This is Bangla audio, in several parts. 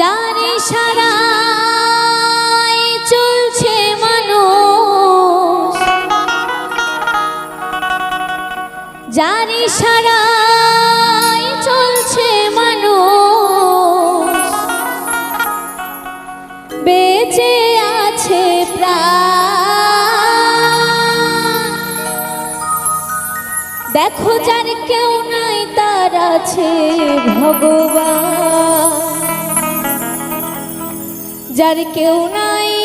জানি সারাই চলছে মানুষ। জানি সারাই চলছে মানুষ। বেঁচে আছে প্রাণ। দেখো যার কেউ নাই, তার আছে ভগবান। যার কেউ নাই।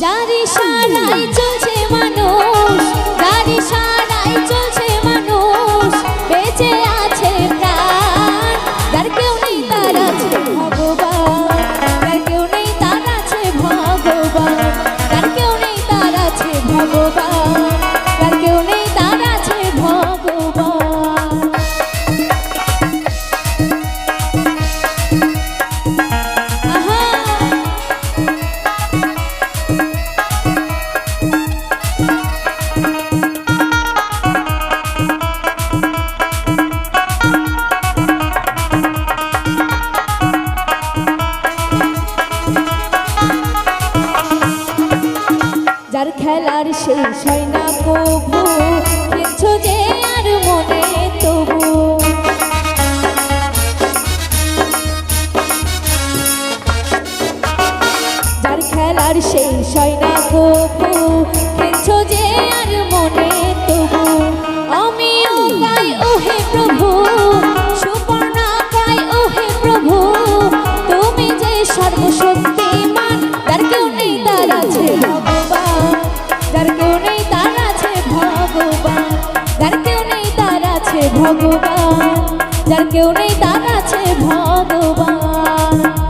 जारी शान जो ভাবতা খেলার শেষ হয় না প্রভু। কিছু যে আর মনে তবু। যার খেলার শেষ হয় না প্রভু। কিছু যে যার কেউ নেই তার আছে ভগবান।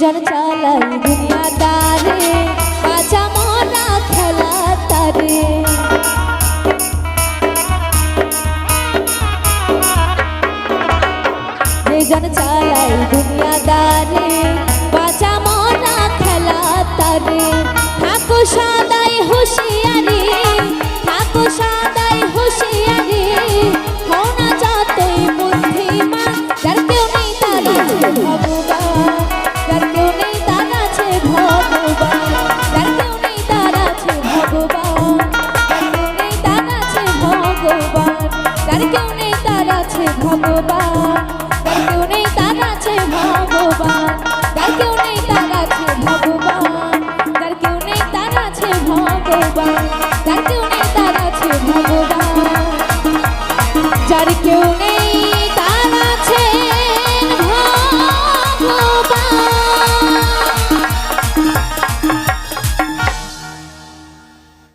যে জন চালাই দুনিয়া তারে বাঁচা মরা খেলা তারে। সৃজন জন চালাই দুনিয়া ভগবান। তার কেউ নেই তার আছে ভগবান যার কেউ নেই তার আছে ভগবান যার কেউ নেই তার আছে ভগবান যার কেউ নেই তার আছে ভগবান যার কেউ নেই